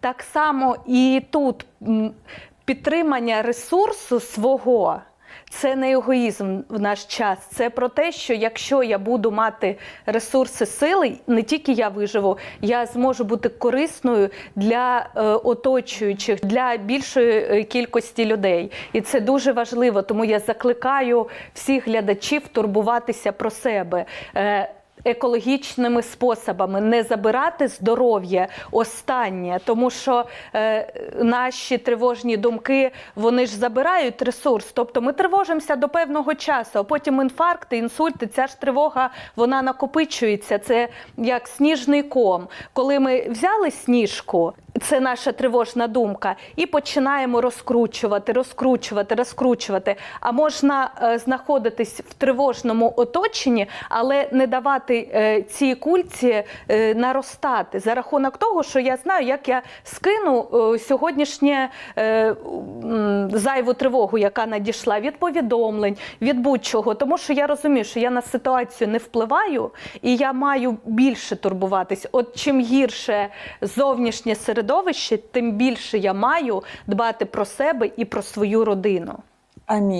Так само і тут підтримання ресурсу свого. Це не егоїзм в наш час. Це про те, що якщо я буду мати ресурси сили, не тільки я виживу, я зможу бути корисною для е, оточуючих, для більшої е, кількості людей. І це дуже важливо. Тому я закликаю всіх глядачів турбуватися про себе. Е, Екологічними способами не забирати здоров'я останнє, тому що е, наші тривожні думки вони ж забирають ресурс. Тобто ми тривожимося до певного часу, а потім інфаркти, інсульти. Ця ж тривога вона накопичується. Це як сніжний ком. Коли ми взяли сніжку, це наша тривожна думка, і починаємо розкручувати, розкручувати, розкручувати. А можна е, знаходитись в тривожному оточенні, але не давати е, цій кульці е, наростати за рахунок того, що я знаю, як я скину е, сьогоднішнє зайву тривогу, яка надійшла від повідомлень, від будь-чого. Тому що я розумію, що я на ситуацію не впливаю, і я маю більше турбуватись. От чим гірше зовнішнє середовище, тим більше я маю дбати про себе і про свою родину. Амінь.